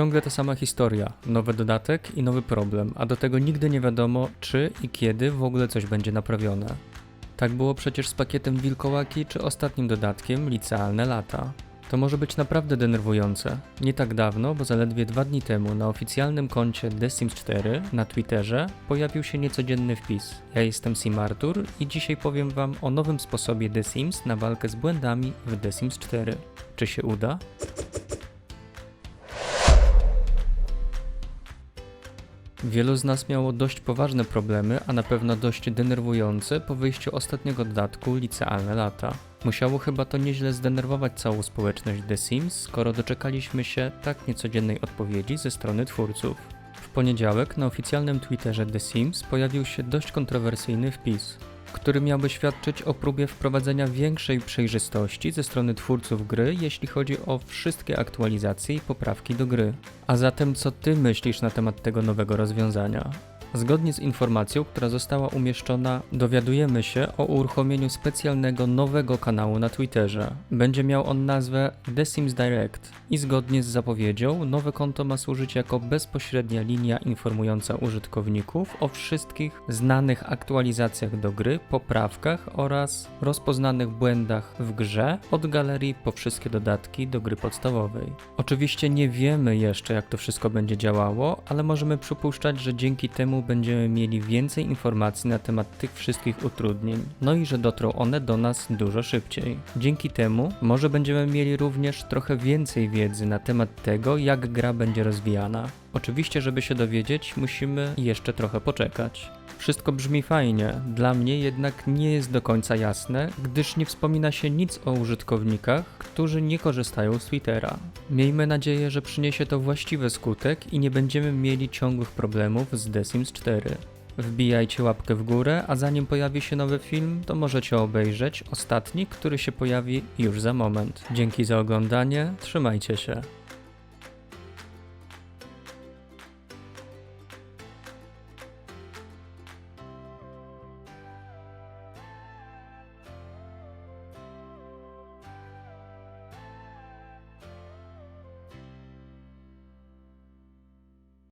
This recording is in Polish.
Ciągle ta sama historia, nowy dodatek i nowy problem, a do tego nigdy nie wiadomo, czy i kiedy w ogóle coś będzie naprawione. Tak było przecież z pakietem Wilkołaki czy ostatnim dodatkiem Licealne Lata. To może być naprawdę denerwujące. Nie tak dawno, bo zaledwie dwa dni temu na oficjalnym koncie The Sims 4 na Twitterze pojawił się niecodzienny wpis. Ja jestem Sim Artur i dzisiaj powiem wam o nowym sposobie The Sims na walkę z błędami w The Sims 4. Czy się uda? Wielu z nas miało dość poważne problemy, a na pewno dość denerwujące po wyjściu ostatniego dodatku Licealne Lata. Musiało chyba to nieźle zdenerwować całą społeczność The Sims, skoro doczekaliśmy się tak niecodziennej odpowiedzi ze strony twórców. W poniedziałek na oficjalnym Twitterze The Sims pojawił się dość kontrowersyjny wpis, który miałby świadczyć o próbie wprowadzenia większej przejrzystości ze strony twórców gry, jeśli chodzi o wszystkie aktualizacje i poprawki do gry. A zatem co ty myślisz na temat tego nowego rozwiązania? Zgodnie z informacją, która została umieszczona, dowiadujemy się o uruchomieniu specjalnego nowego kanału na Twitterze. Będzie miał on nazwę The Sims Direct i zgodnie z zapowiedzią, nowe konto ma służyć jako bezpośrednia linia informująca użytkowników o wszystkich znanych aktualizacjach do gry, poprawkach oraz rozpoznanych błędach w grze od galerii po wszystkie dodatki do gry podstawowej. Oczywiście nie wiemy jeszcze, jak to wszystko będzie działało, ale możemy przypuszczać, że dzięki temu będziemy mieli więcej informacji na temat tych wszystkich utrudnień, no i że dotrą one do nas dużo szybciej. Dzięki temu może będziemy mieli również trochę więcej wiedzy na temat tego, jak gra będzie rozwijana. Oczywiście, żeby się dowiedzieć, musimy jeszcze trochę poczekać. Wszystko brzmi fajnie, dla mnie jednak nie jest do końca jasne, gdyż nie wspomina się nic o użytkownikach, którzy nie korzystają z Twittera. Miejmy nadzieję, że przyniesie to właściwy skutek i nie będziemy mieli ciągłych problemów z The Sims 4. Wbijajcie łapkę w górę, a zanim pojawi się nowy film, to możecie obejrzeć ostatni, który się pojawi już za moment. Dzięki za oglądanie, trzymajcie się.